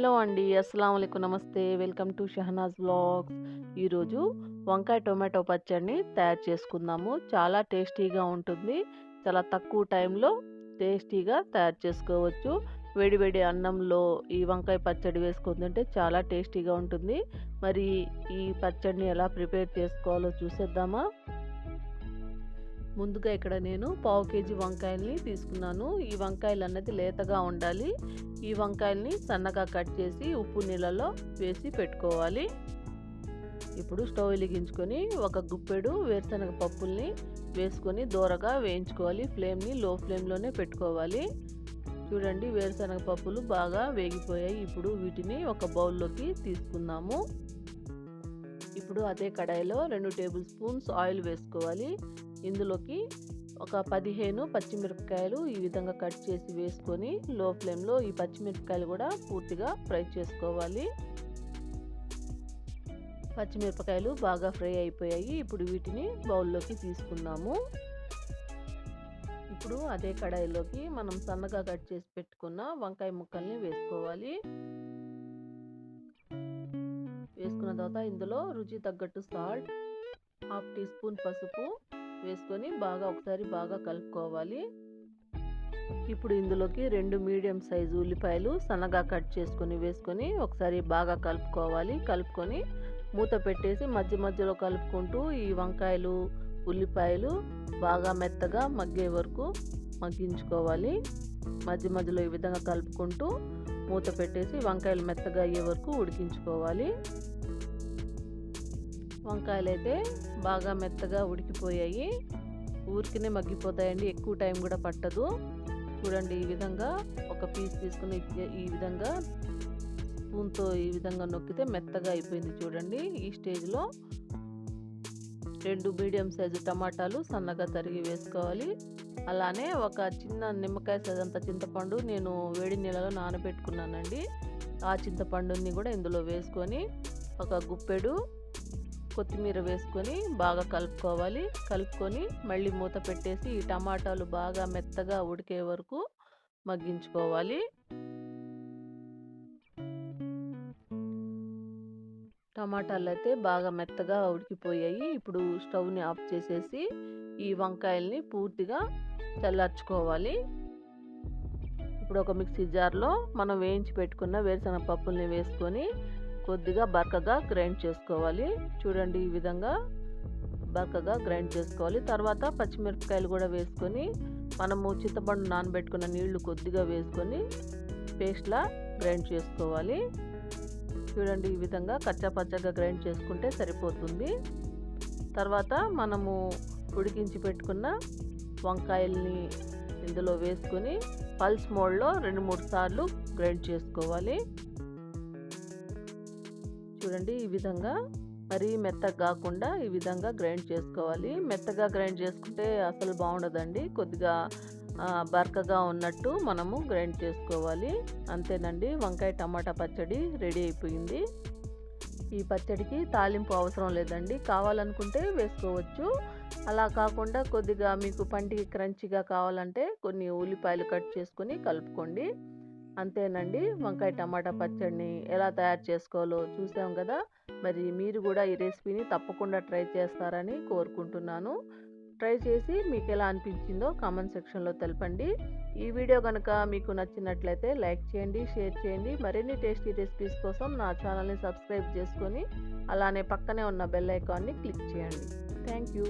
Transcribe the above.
Hello అండి. అస్సలం అయికు నమస్తే. వెల్కమ్ టు షహనాజ్ బ్లాగ్స్ ఈరోజు వంకాయ టొమాటో పచ్చడిని తయారు చేసుకుందాము. చాలా టేస్టీగా ఉంటుంది. చాలా తక్కువ టైంలో టేస్టీగా తయారు చేసుకోవచ్చు. వేడి వేడి అన్నంలో ఈ వంకాయ పచ్చడి వేసుకుని తింటే చాలా టేస్టీగా ఉంటుంది. మరి ఈ పచ్చడిని ఎలా ప్రిపేర్ చేసుకోవాలో చూసేద్దామా? ముందుగా ఇక్కడ నేను పావు కేజీ వంకాయల్ని తీసుకున్నాను. ఈ వంకాయలు అన్నది లేతగా ఉండాలి. ఈ వంకాయల్ని సన్నగా కట్ చేసి ఉప్పు నీళ్ళలో వేసి పెట్టుకోవాలి. ఇప్పుడు స్టవ్ వెలిగించుకొని ఒక గుప్పెడు వేరుశనగ పప్పుల్ని వేసుకొని దూరగా వేయించుకోవాలి. ఫ్లేమ్ని లో ఫ్లేమ్లోనే పెట్టుకోవాలి. చూడండి వేరుశనగ పప్పులు బాగా వేగిపోయాయి. ఇప్పుడు వీటిని ఒక బౌల్లోకి తీసుకుందాము. ఇప్పుడు అదే కడాయిలో రెండు టేబుల్ స్పూన్స్ ఆయిల్ వేసుకోవాలి. ఇందులోకి ఒక పదిహేను పచ్చిమిరపకాయలు ఈ విధంగా కట్ చేసి వేసుకొని లో ఫ్లేమ్లో ఈ పచ్చిమిరపకాయలు కూడా పూర్తిగా ఫ్రై చేసుకోవాలి. పచ్చిమిరపకాయలు బాగా ఫ్రై అయిపోయాయి. ఇప్పుడు వీటిని బౌల్లోకి తీసుకుందాము. ఇప్పుడు అదే కడాయిలోకి మనం సన్నగా కట్ చేసి పెట్టుకున్న వంకాయ ముక్కల్ని వేసుకోవాలి. వేసుకున్న తర్వాత ఇందులో రుచి తగ్గట్టు సాల్ట్ హాఫ్ టీ స్పూన్ పసుపు వేసుకొని బాగా ఒకసారి బాగా కలుపుకోవాలి. ఇప్పుడు ఇందులోకి రెండు మీడియం సైజు ఉల్లిపాయలు సన్నగా కట్ చేసుకొని వేసుకొని ఒకసారి బాగా కలుపుకోవాలి. కలుపుకొని మూత పెట్టేసి మధ్య మధ్యలో కలుపుకుంటూ ఈ వంకాయలు ఉల్లిపాయలు బాగా మెత్తగా మగ్గే వరకు మగ్గించుకోవాలి. మధ్య మధ్యలో ఈ విధంగా కలుపుకుంటూ మూత పెట్టేసి వంకాయలు మెత్తగా అయ్యే వరకు ఉడికించుకోవాలి. వంకాయలు అయితే బాగా మెత్తగా ఉడికిపోయాయి. ఊరికినే మగ్గిపోతాయండి ఎక్కువ టైం కూడా పట్టదు. చూడండి ఈ విధంగా ఒక పీస్ తీసుకుని ఈ విధంగా స్పూన్తో ఈ విధంగా నొక్కితే మెత్తగా అయిపోయింది చూడండి ఈ స్టేజ్లో. రెండు మీడియం సైజు టమాటాలు సన్నగా తరిగి వేసుకోవాలి. అలానే ఒక చిన్న నిమ్మకాయ సైజ్ అంత చింతపండు నేను వేడి నీళ్ళలో నానబెట్టుకున్నానండి. ఆ చింతపండుని కూడా ఇందులో వేసుకొని ఒక గుప్పెడు కొత్తిమీర వేసుకొని బాగా కలుపుకోవాలి. కలుపుకొని మళ్ళీ మూత పెట్టేసి ఈ టమాటాలు బాగా మెత్తగా ఉడికే వరకు మగ్గించుకోవాలి. టమాటాలు అయితే బాగా మెత్తగా ఉడికిపోయాయి. ఇప్పుడు స్టవ్ని ఆఫ్ చేసేసి ఈ వంకాయల్ని పూర్తిగా చల్లార్చుకోవాలి. ఇప్పుడు ఒక మిక్సీ జార్లో మనం వేయించి పెట్టుకున్న వేరుశనగ పప్పుల్ని వేసుకొని కొద్దిగా బరకగా గ్రైండ్ చేసుకోవాలి. చూడండి ఈ విధంగా బరకగా గ్రైండ్ చేసుకోవాలి. తర్వాత పచ్చిమిరపకాయలు కూడా వేసుకొని మనము చింతపండు నానబెట్టుకున్న నీళ్ళు కొద్దిగా వేసుకొని పేస్ట్లా గ్రైండ్ చేసుకోవాలి. చూడండి ఈ విధంగా కచ్చాపచ్చగా గ్రైండ్ చేసుకుంటే సరిపోతుంది. తర్వాత మనము ఉడికించి పెట్టుకున్న వంకాయల్ని ఇందులో వేసుకొని పల్స్ మోడ్లో రెండు మూడు సార్లు గ్రైండ్ చేసుకోవాలి. చూడండి ఈ విధంగా మరీ మెత్తగా కాకుండా ఈ విధంగా గ్రైండ్ చేసుకోవాలి. మెత్తగా గ్రైండ్ చేసుకుంటే అసలు బాగుండదండి. కొద్దిగా బరకగా ఉన్నట్టు మనము గ్రైండ్ చేసుకోవాలి. అంతేనండి వంకాయ టమాటా పచ్చడి రెడీ అయిపోయింది. ఈ పచ్చడికి తాలింపు అవసరం లేదండి. కావాలనుకుంటే వేసుకోవచ్చు. అలా కాకుండా కొద్దిగా మీకు పంటికి క్రంచిగా కావాలంటే కొన్ని ఉల్లిపాయలు కట్ చేసుకొని కలుపుకోండి. అంతేనండి. వంకాయ టమాటా పచ్చడిని ఎలా తయారు చేసుకోవాలో చూసాం కదా! మరి మీరు కూడా ఈ రెసిపీని తప్పకుండా ట్రై చేస్తారని కోరుకుంటున్నాను. ట్రై చేసి మీకు ఎలా అనిపించిందో కామెంట్ సెక్షన్లో తెలపండి. ఈ వీడియో కనుక మీకు నచ్చినట్లయితే లైక్ చేయండి షేర్ చేయండి. మరిన్ని టేస్టీ రెసిపీస్ కోసం నా ఛానల్ని సబ్స్క్రైబ్ చేసుకొని అలానే పక్కనే ఉన్న బెల్ ఐకాన్ని క్లిక్ చేయండి. Thank you